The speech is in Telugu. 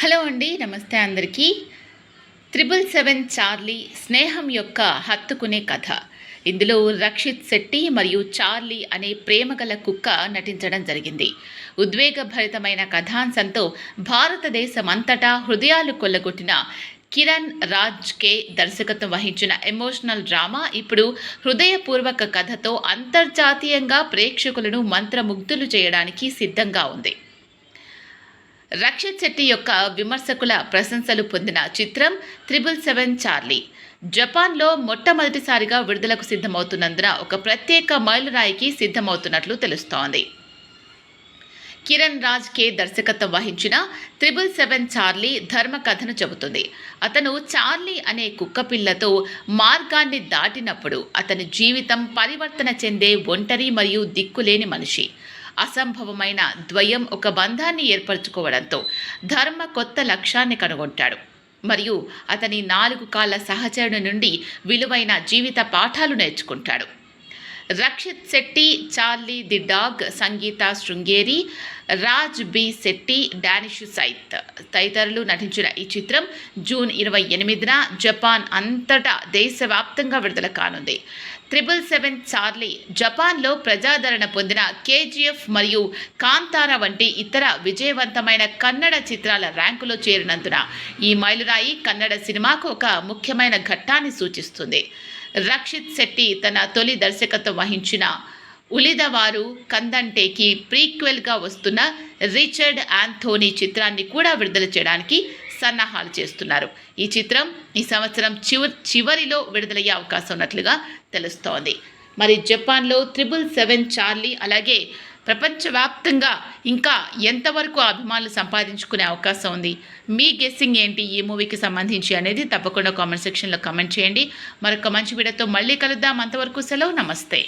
హలో అండి నమస్తే అందరికీ. త్రిబుల్ సెవెన్ చార్లీ స్నేహం యొక్క హత్తుకునే కథ. ఇందులో రక్షిత్ శెట్టి మరియు చార్లీ అనే ప్రేమగల కుక్క నటించడం జరిగింది. ఉద్వేగభరితమైన కథాంశంతో భారతదేశం అంతటా హృదయాలు కొల్లగొట్టిన కిరణ్ రాజ్ కే దర్శకత్వం వహించిన ఎమోషనల్ డ్రామా ఇప్పుడు హృదయపూర్వక కథతో అంతర్జాతీయంగా ప్రేక్షకులను మంత్రముగ్ధులు చేయడానికి సిద్ధంగా ఉంది. రక్షిత్ శెట్టి యొక్క విమర్శకుల ప్రశంసలు పొందిన చిత్రం త్రిబుల్ సెవెన్ చార్లీ. జపాన్లో మొట్టమొదటిసారిగా విడుదలకు సిద్ధమవుతున్నందున ఒక ప్రత్యేక మైలురాయికి సిద్ధమవుతున్నట్లు తెలుస్తోంది. కిరణ్ రాజ్ కే దర్శకత్వం వహించిన త్రిబుల్ సెవెన్ చార్లీ ధర్మ కథను చెబుతుంది. అతను చార్లీ అనే కుక్కపిల్లతో మార్గాన్ని దాటినప్పుడు అతని జీవితం పరివర్తన చెందే ఒంటరి మరియు దిక్కులేని మనిషి. అసంభవమైన ద్వయం ఒక బంధాన్ని ఏర్పరచుకోవడంతో ధర్మ కొత్త లక్ష్యాన్ని కనుగొంటాడు. మరియు అతని నాలుగు కాళ్ళ సహచరుని నుండి విలువైన జీవిత పాఠాలు నేర్చుకుంటాడు. Rakshit Shetty Charlie the dog Sangeetha Sringeri Raj B Shetty Danish Sait. తదితరులు నటించిన ఈ చిత్రం జూన్ ఇరవై ఎనిమిదిన జపాన్ అంతటా దేశవ్యాప్తంగా విడుదల కానుంది. త్రిబుల్ సెవెన్ చార్లీ జపాన్లో ప్రజాదరణ పొందిన కేజీఎఫ్ మరియు కాంతార వంటి ఇతర విజయవంతమైన కన్నడ చిత్రాల ర్యాంకులో చేరినందున ఈ మైలురాయి కన్నడ సినిమాకు ఒక ముఖ్యమైన ఘట్టాన్ని సూచిస్తుంది. రక్షిత్ శెట్టి తన తొలి దర్శకత్వం వహించిన ఉలిదవారు కందంటేకి ప్రీక్వెల్గా వస్తున్న రిచర్డ్ ఆంథోనీ చిత్రాన్ని కూడా విడుదల చేయడానికి సన్నాహాలు చేస్తున్నారు. ఈ చిత్రం ఈ సంవత్సరం చివరి చివరిలో విడుదలయ్యే అవకాశం ఉన్నట్లుగా తెలుస్తోంది. మరి జపాన్లో త్రిబుల్ సెవెన్ చార్లీ అలాగే ప్రపంచవ్యాప్తంగా ఇంకా ఎంతవరకు అభిమానులు సంపాదించుకునే అవకాశం ఉంది? మీ గెస్సింగ్ ఏంటి? ఈ మూవీకి సంబంధించి అనేది తప్పకుండా కామెంట్ సెక్షన్లో కామెంట్ చేయండి. మరొక మంచి వీడియోతో మళ్ళీ కలుద్దాం. అంతవరకు సెలవు. నమస్తే.